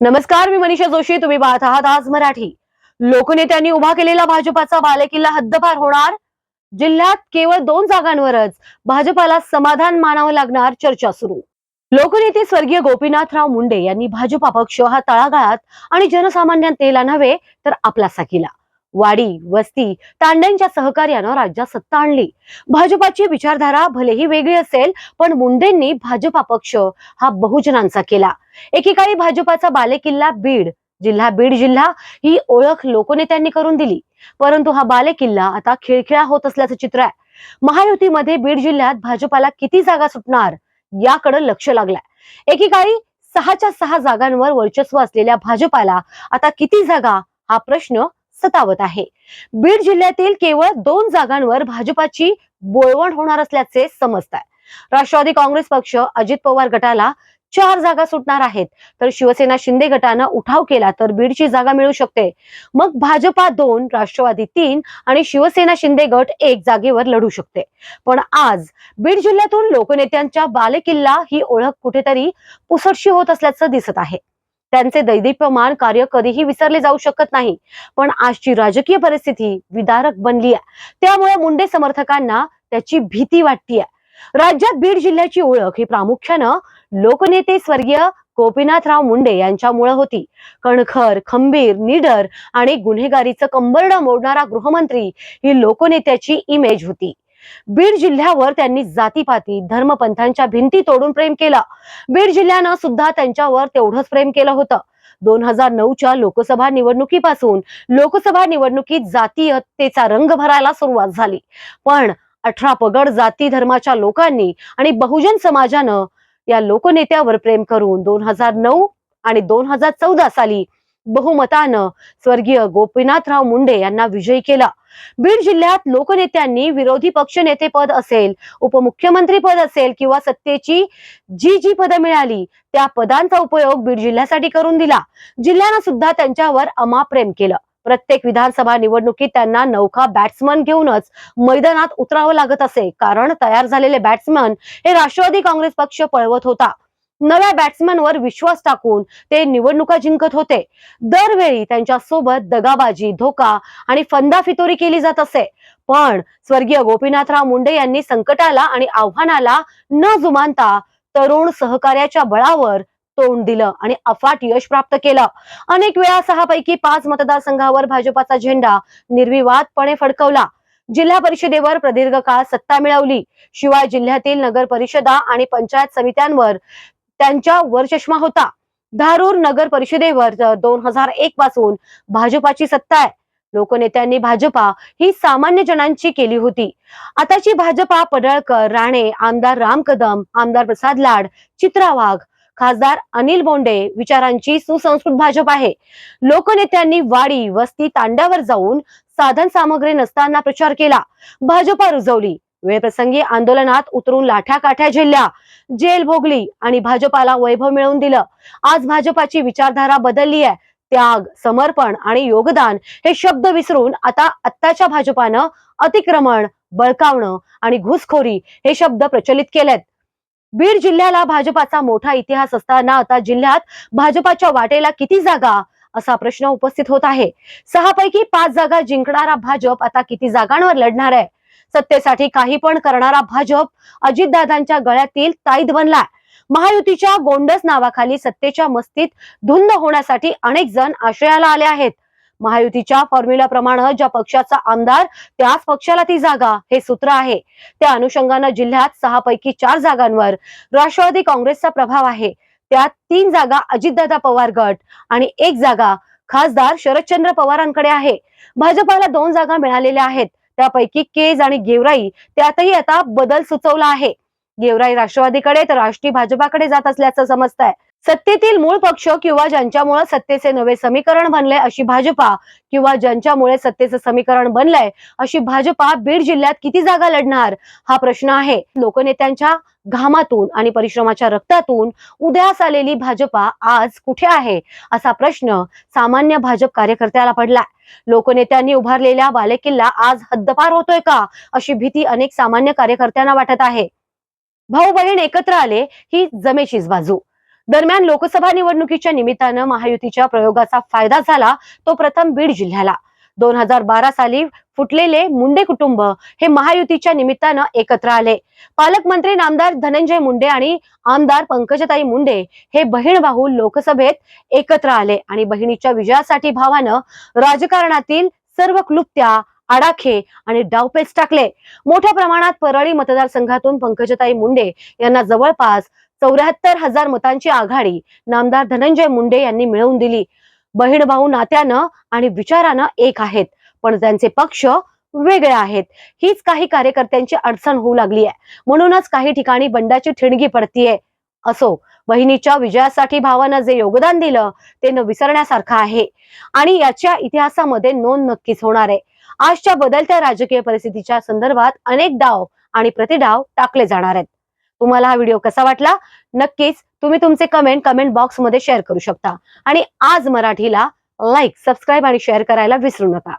नमस्कार मी मनीषा जोशी. तुम्ही पाहत आहात आज मराठी. लोकनेत्यांनी उभा केलेला भाजपाचा बालेकिल्ला हद्दपार होणार. जिल्ह्यात केवळ दोन जागांवरच भाजपाला समाधान मानावं लागणार चर्चा सुरू. लोकनेते स्वर्गीय गोपीनाथराव मुंडे यांनी भाजपा पक्ष हा तळागाळात आणि जनसामान्यांतेला नव्हे तर आपलासा केला वाडी वस्ती तांड्यांच्या सहकार्यानं राज्यात सत्ता आणली. भाजपाची विचारधारा भलेही वेगळी असेल पण मुंडेंनी भाजपा पक्ष हा बहुजनांचा केला. एकेकाळी भाजपाचा बालेकिल्ला बीड जिल्हा बीड जिल्हा ही ओळख लोकनेत्यांनी करून दिली. परंतु हा बालेकिल्ला आता खिळखिळा होत असल्याचं चित्र आहे. महायुतीमध्ये बीड जिल्ह्यात भाजपाला किती जागा सुटणार याकडे लक्ष लागलाय. एकेकाळी सहाच्या सहा जागांवर वर्चस्व असलेल्या भाजपाला आता किती जागा हा प्रश्न सतावत आहे. बीड जिल्ह्यातील केवळ दोन जागांवर भाजपाची बोळवण होणार असल्याचे समजत आहे राष्ट्रवादी काँग्रेस पक्ष अजित पवार गटाला चार जागा सुटणार आहेत. तर शिवसेना शिंदे गटानं उठाव केला तर बीडची जागा मिळू शकते. मग भाजपा दोन राष्ट्रवादी तीन आणि शिवसेना शिंदे गट एक जागेवर लढू शकते. पण आज बीड जिल्ह्यातून लोकनेत्यांच्या बालेकिल्ला ही ओळख कुठेतरी पुसटशी होत असल्याचं दिसत आहे. त्यांचे दैदिप्यमान कार्य कधीही विसरले जाऊ शकत नाही. पण आजची राजकीय परिस्थिती विदारक बनली आहे. त्यामुळे मुंडे समर्थकांना त्याची भीती वाटतीये. राज्यात बीड जिल्ह्याची ओळख ही प्रामुख्यानं लोकनेते स्वर्गीय गोपीनाथराव मुंडे यांच्यामुळे होती. कणखर खंबीर निडर आणि गुन्हेगारीचं कंबरड मोडणारा गृहमंत्री ही लोकनेत्याची इमेज होती. बीड जिल्ह्यावर त्यांनी जातीपाती धर्मपंथांच्या भिंती तोडून प्रेम केलं. बीड जिल्ह्यानं सुद्धा त्यांच्यावर तेवढंच प्रेम केलं होतं. दोन हजार नऊच्या लोकसभा निवडणुकीपासून लोकसभा निवडणुकीत जातीयतेचा रंग भरायला सुरुवात झाली. पण अठरा पगड जाती धर्माच्या लोकांनी आणि बहुजन समाजानं या लोकनेत्यावर प्रेम करून दोन हजार नऊ आणि दोन हजार चौदा साली बहुमतानं स्वर्गीय गोपीनाथराव मुंडे यांना विजयी केला. बीड जिल्ह्यात लोकनेत्यांनी विरोधी पक्षनेते पद असेल उपमुख्यमंत्री पद असेल किंवा सत्तेची जी जी पदं मिळाली त्या पदांचा उपयोग बीड जिल्ह्यासाठी करून दिला. जिल्ह्यानं सुद्धा त्यांच्यावर अमाप्रेम केलं. प्रत्येक विधानसभा निवडणुकीत त्यांना नौका बॅट्समन घेऊनच मैदानात उतरावं लागत असे कारण तयार झालेले बॅट्समन हे राष्ट्रवादी काँग्रेस पक्ष पळवत होता. नव्या बॅट्समनवर विश्वास टाकून ते निवडणुका जिंकत होते. दरवेळी त्यांच्यासोबत दगाबाजी धोका आणि फंदा फितोरी केली जात असे. पण स्वर्गीय गोपीनाथराव मुंडे यांनी संकटाला आणि आव्हानाला न जुमानता तरुण सहकार्याच्या बळावर तोंड दिलं आणि अफाट यश प्राप्त केलं. अनेक वेळा सहा पैकी पाच मतदारसंघावर भाजपाचा झेंडा निर्विवादपणे फडकवला. जिल्हा परिषदेवर प्रदीर्घ काळ सत्ता मिळवली. शिवाय जिल्ह्यातील नगर परिषदा आणि पंचायत समित्यांवर त्यांच्या वरचष्मा होता. धारूर नगर परिषदेवर दोन हजार एक पासून भाजपाची सत्ता आहे. लोकनेत्यांनी भाजपा ही सामान्य जणांची केली होती. आताची भाजपा पडळकर राणे आमदार राम कदम आमदार प्रसाद लाड चित्रा वाघ खासदार अनिल बोंडे विचारांची सुसंस्कृत भाजप आहे. लोकनेत्यांनी वाडी वस्ती तांड्यावर जाऊन साधन सामग्री नसताना प्रचार केला. भाजपा रुजवली. वेळप्रसंगी आंदोलनात उतरून लाठ्या काठ्या झेलल्या. जेल भोगली आणि भाजपाला वैभव मिळवून दिलं. आज भाजपाची विचारधारा बदलली आहे. त्याग समर्पण आणि योगदान हे शब्द विसरून आता आत्ताच्या भाजपानं अतिक्रमण बळकावणं आणि घुसखोरी हे शब्द प्रचलित केलेत. बीड जिल्ह्याला भाजपाचा मोठा इतिहास असताना आता जिल्ह्यात भाजपाच्या वाटेला किती जागा? असा प्रश्न उपस्थित होत आहे. सहा पैकी पाच जागा जिंकणारा भाजप आता किती जागांवर लढणार आहे? सत्तेसाठी काही पण करणारा भाजप अजितदादांच्या गळ्यातील ताईद बनलाय महायुतीच्या गोंडस नावाखाली सत्तेच्या मस्तीत धुंद होण्यासाठी अनेक जण आश्रयाला आले आहेत. महायुतीच्या फॉर्म्युलाप्रमाणे ज्या पक्षाचा आमदार त्याच पक्षाला ती जागा हे सूत्र आहे. त्या अनुषंगानं जिल्ह्यात सहा पैकी चार जागांवर राष्ट्रवादी काँग्रेसचा प्रभाव आहे. त्यात तीन जागा अजितदादा पवार गट आणि एक जागा खासदार शरदचंद्र पवारांकडे आहे. भाजपाला दोन जागा मिळालेल्या आहेत. त्यापैकी केज आणि गेवराई त्यातही आता बदल सुचवला आहे. गेवराई राष्ट्रवादीकडे तर राष्ट्रीय भाजपाकडे जात असल्याचं समजत आहे सत्तेतील मूळ पक्ष किंवा ज्यांच्यामुळे सत्तेचे नवे समीकरण बनले अशी भाजपा किंवा ज्यांच्यामुळे सत्तेचं समीकरण बनलंय अशी भाजपा बीड जिल्ह्यात किती जागा लढणार? हा प्रश्न आहे. लोकनेत्यांच्या घामातून आणि परिश्रमाच्या रक्तातून उदयास आलेली भाजपा आज कुठे आहे? असा प्रश्न सामान्य भाजप कार्यकर्त्याला पडलाय. लोकनेत्यांनी उभारलेल्या बालेकिल्ला आज हद्दपार होतोय का? अशी भीती अनेक सामान्य कार्यकर्त्यांना वाटत आहे. भाऊ बहीण एकत्र आले ही जमेचीच बाजू. दरम्यान लोकसभा निवडणुकीच्या निमित्तानं महायुतीच्या प्रयोगाचा फायदा झाला तो प्रथम बीड जिल्ह्याला. दोन हजार बारा साली फुटलेले मुंडे कुटुंब हे महायुतीच्या निमित्तानं एकत्र आले. पालकमंत्री नामदार धनंजय मुंडे आणि आमदार पंकजताई मुंडे हे बहीण भाऊ लोकसभेत एकत्र आले आणि बहिणीच्या विजयासाठी भावानं राजकारणातील सर्व क्लुप्त्या आडाखे आणि डावपेच टाकले. मोठ्या प्रमाणात परळी मतदारसंघातून पंकजताई मुंडे यांना जवळपास चौऱ्याहत्तर हजार मतांची आघाडी नामदार धनंजय मुंडे यांनी मिळवून दिली. बहीण भाऊ नात्यानं आणि विचारानं एक आहेत पण त्यांचे पक्ष वेगळे आहेत. हीच काही कार्यकर्त्यांची अडचण होऊ लागली आहे म्हणूनच काही ठिकाणी बंडाची ठिणगी पडतीये. असो बहिणीच्या विजयासाठी भावानं जे योगदान दिलं ते न विसरण्यासारखं आहे. आणि याच्या इतिहासामध्ये नोंद नक्कीच होणार आहे. आजच्या बदलत्या राजकीय परिस्थितीच्या संदर्भात अनेक डाव आणि प्रतिडाव टाकले जाणार आहेत. तुम्हाला हा व्हिडिओ कसा वाटला? नक्कीच तुम्ही तुमचे कमेंट कमेंट बॉक्समध्ये शेअर करू शकता. आणि आज मराठीला लाईक सबस्क्राईब आणि शेअर करायला विसरू नका.